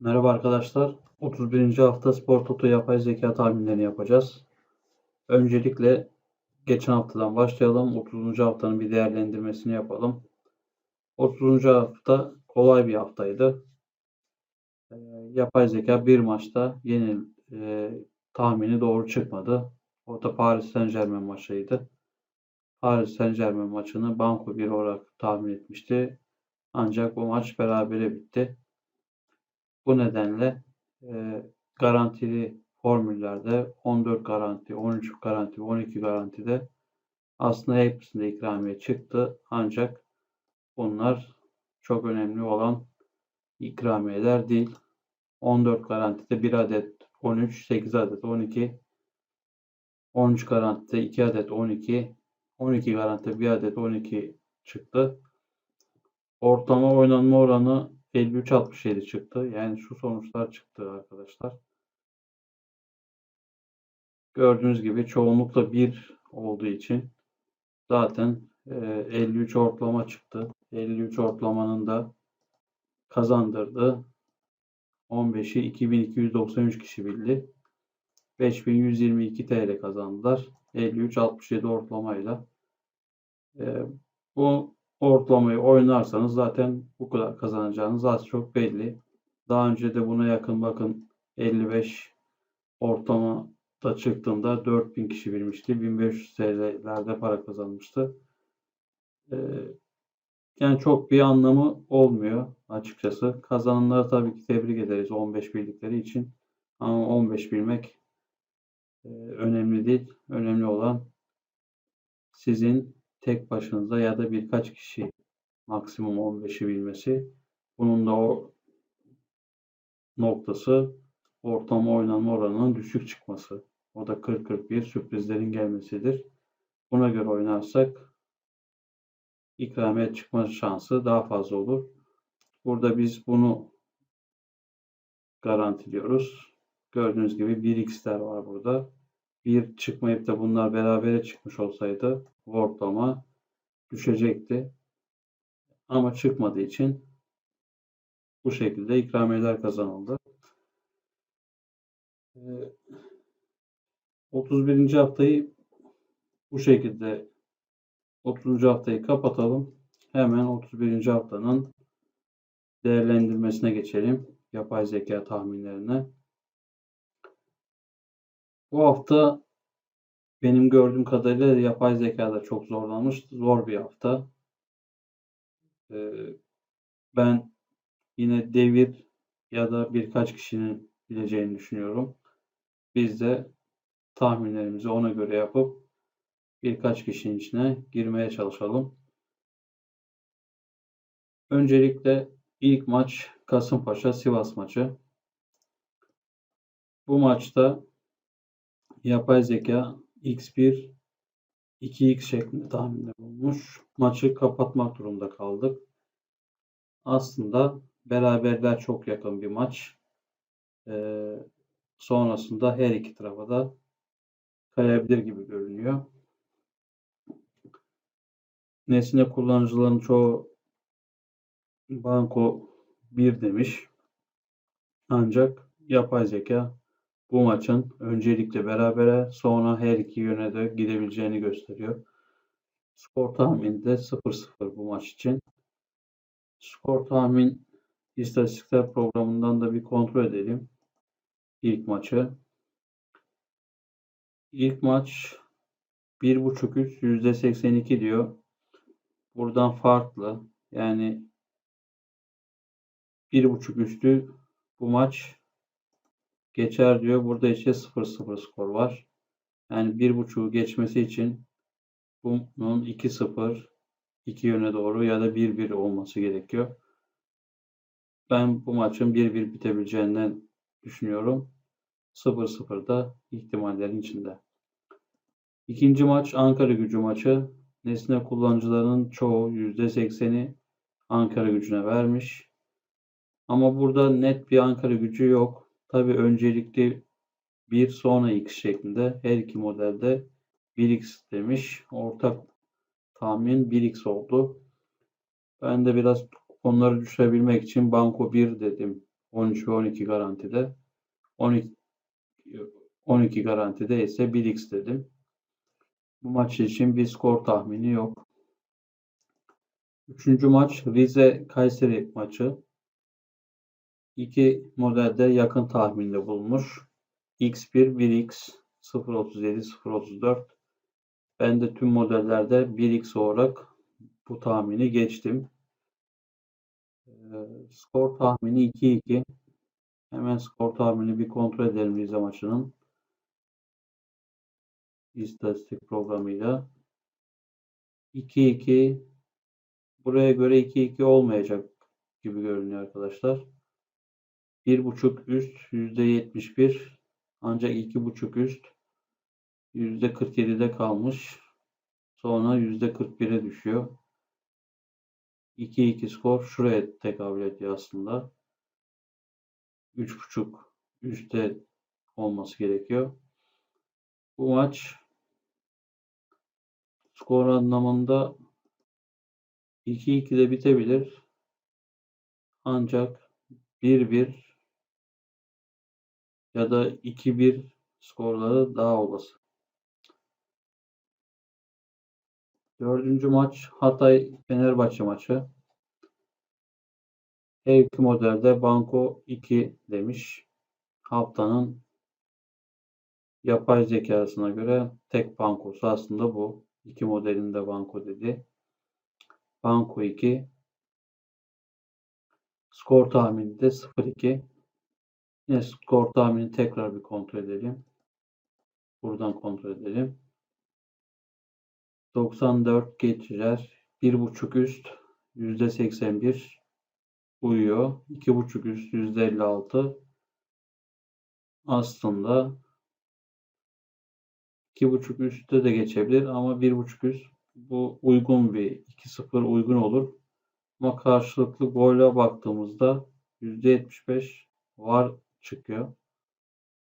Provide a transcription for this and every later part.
Merhaba arkadaşlar. 31. hafta Spor Toto yapay zeka tahminlerini yapacağız. Öncelikle geçen haftadan başlayalım. 30. haftanın bir değerlendirmesini yapalım. 30. hafta kolay bir haftaydı. Ee, yapay zeka bir maçta yeni e, tahmini doğru çıkmadı. O da Paris Saint Germain maçıydı. Paris Saint Germain maçını banko 1 olarak tahmin etmişti. Ancak bu maç berabere bitti. Bu nedenle e, garantili formüllerde 14 garanti, 13 garanti, 12 garantide aslında hepsinde ikramiye çıktı. Ancak bunlar çok önemli olan ikramiyeler değil. 14 garantide 1 adet 13, 8 adet 12, 13 garantide 2 adet 12, 12 garantide 1 adet 12 çıktı. Ortalama oynanma oranı 53-67 çıktı. Yani şu sonuçlar çıktı arkadaşlar. Gördüğünüz gibi çoğunlukla 1 olduğu için zaten e, 53 ortalama çıktı. 53 ortalamanın da kazandırdı. 15'i 2293 kişi bildi. 5122 TL kazandılar. 53-67 ortalamayla. E, bu ortalamayı oynarsanız zaten bu kadar kazanacağınız az çok belli. Daha önce de buna yakın bakın 55 ortalama da çıktığında 4000 kişi bilmişti. 1500 TL'lerde para kazanmıştı. Ee, yani çok bir anlamı olmuyor açıkçası. Kazananları tabii ki tebrik ederiz 15 bildikleri için. Ama 15 bilmek e, önemli değil. Önemli olan sizin tek başınıza ya da birkaç kişi maksimum 15'i bilmesi. Bunun da o noktası ortama oynanma oranının düşük çıkması. O da 40-41 sürprizlerin gelmesidir. Buna göre oynarsak ikramiye çıkma şansı daha fazla olur. Burada biz bunu garantiliyoruz. Gördüğünüz gibi 1x'ler var burada. Bir çıkmayıp da bunlar berabere çıkmış olsaydı ortalama düşecekti. Ama çıkmadığı için bu şekilde ikramiyeler kazanıldı. 31. Ee, haftayı bu şekilde 30. haftayı kapatalım. Hemen 31. haftanın değerlendirmesine geçelim. Yapay zeka tahminlerine. Bu hafta benim gördüğüm kadarıyla yapay zekada çok zorlanmış. Zor bir hafta. Ee, ben yine devir ya da birkaç kişinin bileceğini düşünüyorum. Biz de tahminlerimizi ona göre yapıp birkaç kişinin içine girmeye çalışalım. Öncelikle ilk maç Kasımpaşa Sivas maçı. Bu maçta yapay zeka x1 2x şeklinde tahminde bulmuş. Maçı kapatmak durumunda kaldık. Aslında beraberler çok yakın bir maç. Ee, sonrasında her iki tarafa da kayabilir gibi görünüyor. Nesne kullanıcıların çoğu banko 1 demiş. Ancak yapay zeka bu maçın öncelikle berabere sonra her iki yöne de gidebileceğini gösteriyor. Skor tahminde 0-0 bu maç için. Skor tahmin istatistikler programından da bir kontrol edelim. İlk maçı. İlk maç 1.5 üst %82 diyor. Buradan farklı. Yani 1.5 üstü bu maç geçer diyor. Burada işte 0-0 skor var. Yani 1.5'u geçmesi için bunun 2-0 iki yöne doğru ya da 1-1 olması gerekiyor. Ben bu maçın 1-1 bitebileceğinden düşünüyorum. 0-0 da ihtimallerin içinde. İkinci maç Ankara gücü maçı. Nesne kullanıcılarının çoğu %80'i Ankara gücüne vermiş. Ama burada net bir Ankara gücü yok. Tabi öncelikli bir sonra x şeklinde her iki modelde 1x demiş. Ortak tahmin 1x oldu. Ben de biraz onları düşürebilmek için banko 1 dedim 13 ve 12 garantide. 12 12 garantide ise 1x dedim. Bu maç için bir skor tahmini yok. Üçüncü maç Rize Kayseri maçı. İki modelde yakın tahminde bulunmuş. X1, 1X, 037, 034. Ben de tüm modellerde 1X olarak bu tahmini geçtim. Ee, skor tahmini 2-2. Hemen skor tahmini bir kontrol edelim Rize maçının. İstatistik programıyla. 2-2 buraya göre 2-2 olmayacak gibi görünüyor arkadaşlar. 1.5 üst %71 ancak 2.5 üst %47'de kalmış. Sonra %41'e düşüyor. 2-2 skor şuraya tekabül ediyor aslında. 3.5 üstte olması gerekiyor. Bu maç skor anlamında 2-2'de bitebilir. Ancak 1-1 ya da 2-1 skorları daha olası. Dördüncü maç Hatay Fenerbahçe maçı. Her iki modelde Banko 2 demiş. Haftanın yapay zekasına göre tek bankosu aslında bu. İki modelinde banko dedi. Banko 2. Skor tahmini de 0-2. Yine skor tahmini tekrar bir kontrol edelim. Buradan kontrol edelim. 94 geçirer. 1.5 üst %81 uyuyor. 2.5 üst %56 aslında 2.5 üstte de geçebilir ama 1.5 üst bu uygun bir 2-0 uygun olur. Ama karşılıklı gole baktığımızda %75 var çıkıyor.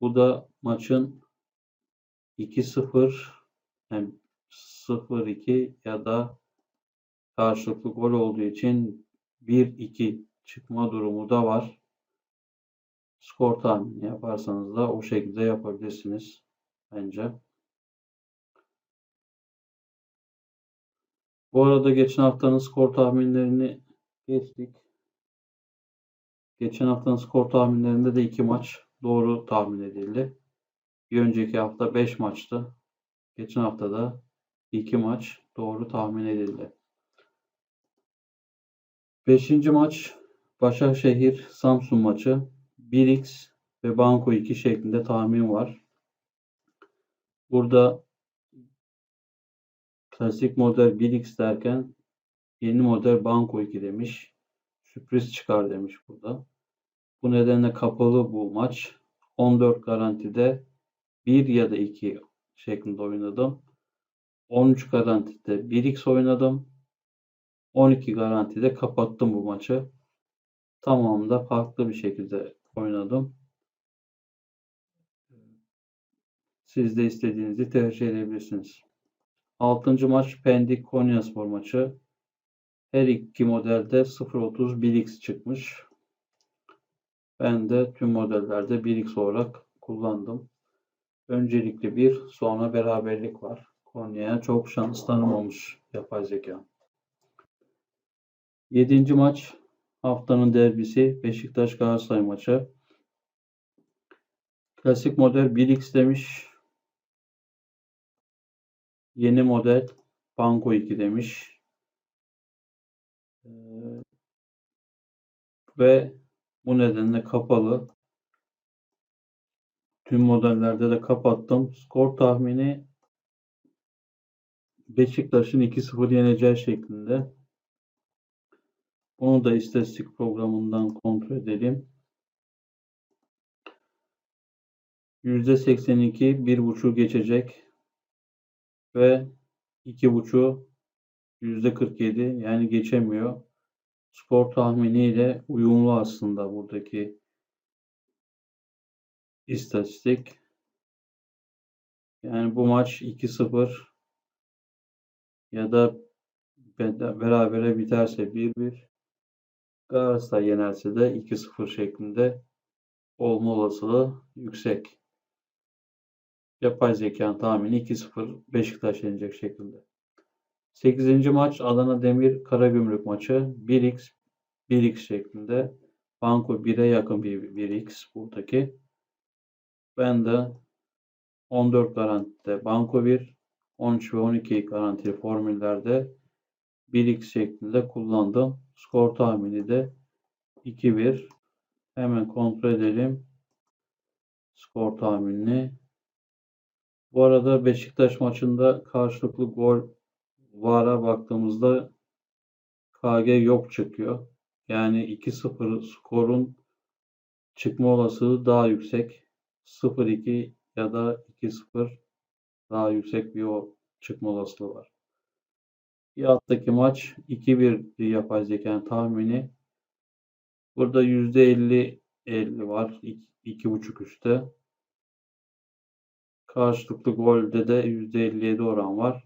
Bu da maçın 2-0 yani 0-2 ya da karşılıklı gol olduğu için 1-2 çıkma durumu da var. Skor tahmini yaparsanız da o şekilde yapabilirsiniz bence. Bu arada geçen haftanın skor tahminlerini geçtik. Geçen haftanın skor tahminlerinde de iki maç doğru tahmin edildi. Bir önceki hafta 5 maçtı. Geçen hafta da 2 maç doğru tahmin edildi. Beşinci maç Başakşehir Samsun maçı 1x ve Banko 2 şeklinde tahmin var. Burada klasik model 1x derken yeni model Banko 2 demiş. Sürpriz çıkar demiş burada. Bu nedenle kapalı bu maç. 14 garantide 1 ya da 2 şeklinde oynadım. 13 garantide 1x oynadım. 12 garantide kapattım bu maçı. Tamamında farklı bir şekilde oynadım. Siz de istediğinizi tercih edebilirsiniz. 6. maç Pendik Konyaspor maçı. Her iki modelde 0.30 1x çıkmış. Ben de tüm modellerde 1x olarak kullandım. Öncelikle bir, sonra beraberlik var. Konya'ya çok şans tanımamış yapay zeka. 7. maç haftanın derbisi Beşiktaş Galatasaray maçı. Klasik model 1x demiş. Yeni model Banco 2 demiş. Ee, ve bu nedenle kapalı. Tüm modellerde de kapattım. Skor tahmini Beşiktaş'ın 2-0 yeneceği şeklinde. Onu da istatistik programından kontrol edelim. %82 1.5 geçecek ve 2.5 %47 yani geçemiyor. Skor tahminiyle uyumlu aslında buradaki istatistik. Yani bu maç 2-0 ya da berabere biterse 1-1 Galatasaray yenerse de 2-0 şeklinde olma olasılığı yüksek. Yapay zekanın tahmini 2-0 Beşiktaş yenecek şekilde. 8. maç Adana Demir Karagümrük maçı 1x 1x şeklinde. Banko 1'e yakın bir 1x buradaki. Ben de 14 garantide Banko 1, 13 ve 12 garantili formüllerde 1x şeklinde kullandım. Skor tahmini de 2-1. Hemen kontrol edelim. Skor tahminini. Bu arada Beşiktaş maçında karşılıklı gol VAR'a baktığımızda KG yok çıkıyor. Yani 2-0 skorun çıkma olasılığı daha yüksek. 0-2 ya da 2-0 daha yüksek bir o çıkma olasılığı var. Bir alttaki maç 2-1 yapay zekanın tahmini. Burada %50 50 var. 2.5 üstte. Karşılıklı golde de %57 oran var.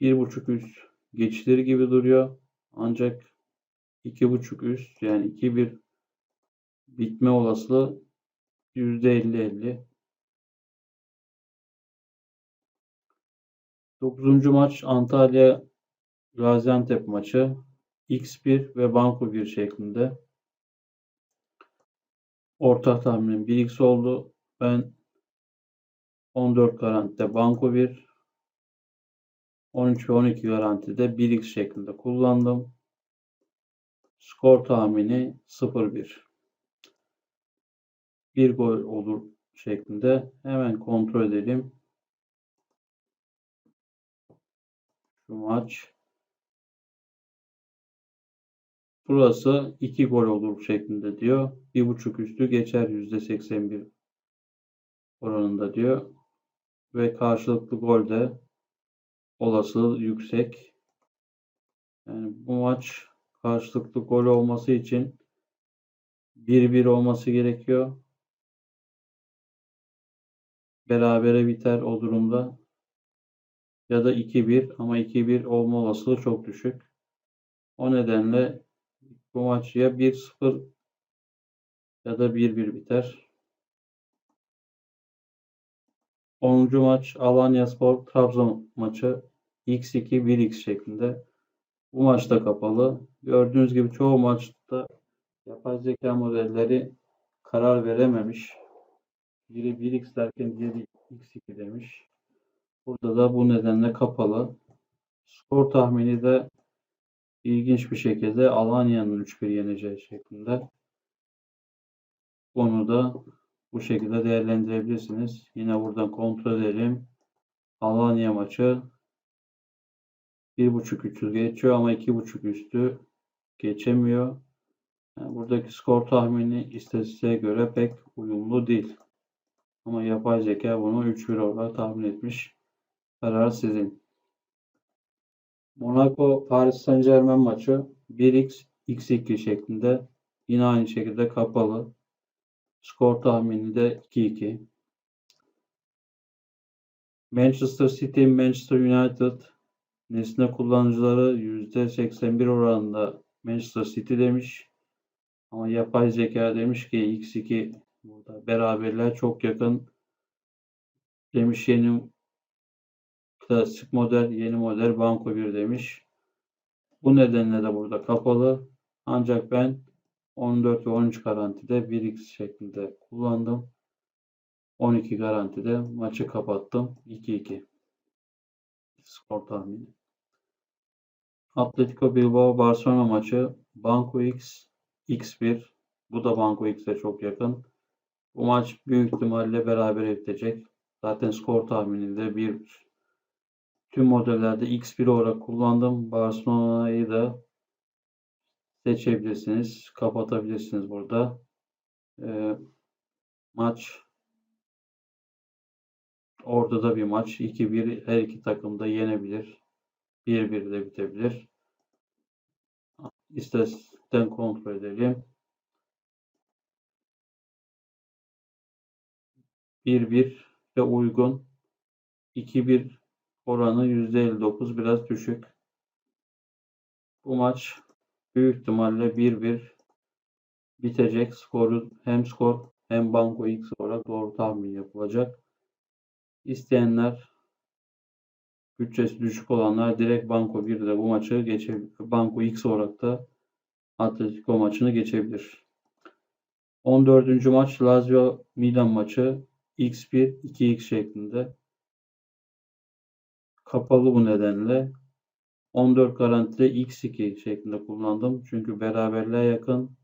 1.5 üst geçilir gibi duruyor. Ancak 2.5 üst yani 2-1 bitme olasılığı %50-50. 9. maç Antalya Gaziantep maçı X1 ve Banko 1 şeklinde. Ortak tahminim 1x oldu. Ben 14 garantide Banko 1 13 ve 12 garantide 1x şeklinde kullandım. Skor tahmini 0-1. Bir gol olur şeklinde. Hemen kontrol edelim. Şu maç. Burası 2 gol olur şeklinde diyor. 1.5 üstü geçer %81 oranında diyor. Ve karşılıklı gol de olasılığı yüksek. Yani bu maç karşılıklı gol olması için 1-1 olması gerekiyor. Berabere biter o durumda. Ya da 2-1 ama 2-1 olma olasılığı çok düşük. O nedenle bu maç ya 1-0 ya da 1-1 biter. 10. maç Alanya Spor Trabzon maçı X2 1x şeklinde. Bu maçta kapalı. Gördüğünüz gibi çoğu maçta yapay zeka modelleri karar verememiş. Biri 1x derken diğeri x2 demiş. Burada da bu nedenle kapalı. Skor tahmini de ilginç bir şekilde Alanya'nın 3-1 yeneceği şeklinde. Bunu da bu şekilde değerlendirebilirsiniz. Yine buradan kontrol edelim. Alanya maçı 1.5 300 geçiyor ama 2.5 üstü geçemiyor. Yani buradaki skor tahmini istatistiğe göre pek uyumlu değil. Ama yapay zeka bunu 3-1 olarak tahmin etmiş. Karar sizin. Monaco Paris Saint Germain maçı 1x x2 şeklinde yine aynı şekilde kapalı. Skor tahmini de 2-2. Manchester City Manchester United nesne kullanıcıları %81 oranında Manchester City demiş. Ama yapay zeka demiş ki x2 burada beraberler çok yakın demiş yeni klasik model yeni model banko 1 demiş. Bu nedenle de burada kapalı. Ancak ben 14 ve 13 garantide 1x şeklinde kullandım. 12 garantide maçı kapattım. 2-2 skor tahmini. Atletico Bilbao Barcelona maçı Banco X X1 bu da Banco X'e çok yakın. Bu maç büyük ihtimalle beraber bitecek. Zaten skor tahmininde bir tüm modellerde X1 olarak kullandım. Barcelona'yı da seçebilirsiniz. Kapatabilirsiniz burada. E, maç orada da bir maç. 2-1 her iki takım da yenebilir. 1-1 de bitebilir. İstatistikten kontrol edelim. 1-1 ve uygun. 2-1 oranı %59 biraz düşük. Bu maç büyük ihtimalle 1-1 bitecek. Skoru hem skor hem banko X olarak doğru tahmin yapılacak. İsteyenler bütçesi düşük olanlar direkt banko 1'de bu maçı geçebilir. Banko X olarak da Atletico maçını geçebilir. 14. maç Lazio Milan maçı X1 2X şeklinde. Kapalı bu nedenle 14 garantili X2 şeklinde kullandım. Çünkü beraberliğe yakın.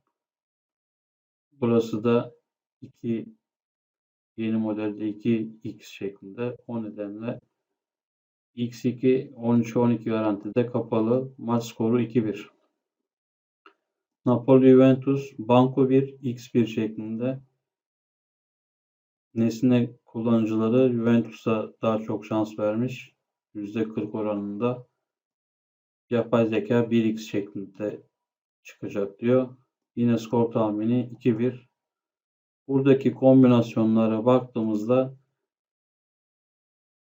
Burası da 2 yeni modelde 2X şeklinde. O nedenle X2 13-12 garantide kapalı. Maç skoru 2-1. Napoli Juventus Banko 1 X1 şeklinde. Nesne kullanıcıları Juventus'a daha çok şans vermiş. %40 oranında. Yapay zeka 1x şeklinde çıkacak diyor. Yine skor tahmini 2-1. Buradaki kombinasyonlara baktığımızda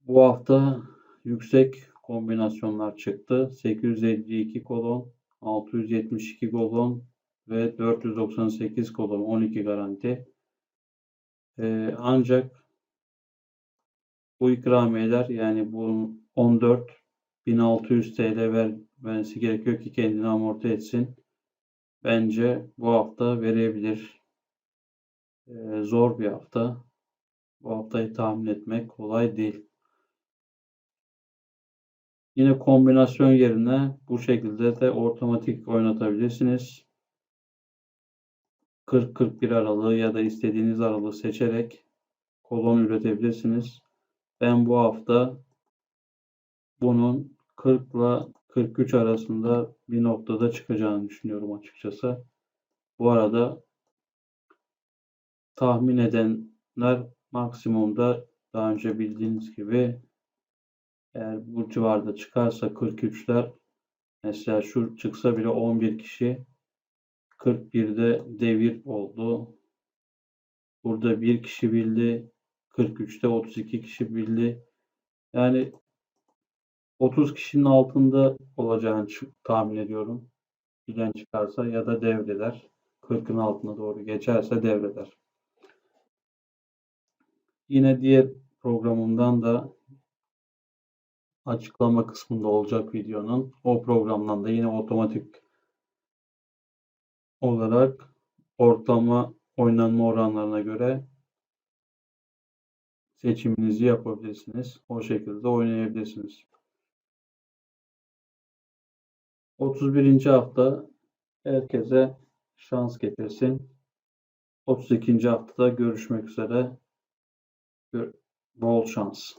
bu hafta yüksek kombinasyonlar çıktı. 852 kolon, 672 kolon ve 498 kolon 12 garanti. Ee, ancak bu ikramiyeler yani bu 14 1600 TL vermesi gerekiyor ki kendini amorti etsin. Bence bu hafta verebilir. Ee, zor bir hafta. Bu haftayı tahmin etmek kolay değil. Yine kombinasyon yerine bu şekilde de otomatik oynatabilirsiniz. 40-41 aralığı ya da istediğiniz aralığı seçerek kolon üretebilirsiniz. Ben bu hafta bunun 40 ile 43 arasında bir noktada çıkacağını düşünüyorum açıkçası. Bu arada tahmin edenler maksimumda daha önce bildiğiniz gibi eğer bu civarda çıkarsa 43'ler mesela şu çıksa bile 11 kişi 41'de devir oldu. Burada bir kişi bildi. 43'te 32 kişi bildi. Yani 30 kişinin altında olacağını tahmin ediyorum. Bilen çıkarsa ya da devreler. 40'ın altına doğru geçerse devreler. Yine diğer programımdan da açıklama kısmında olacak videonun. O programdan da yine otomatik olarak ortalama oynanma oranlarına göre seçiminizi yapabilirsiniz. O şekilde oynayabilirsiniz. 31. hafta herkese şans getirsin. 32. haftada görüşmek üzere. Bol şans.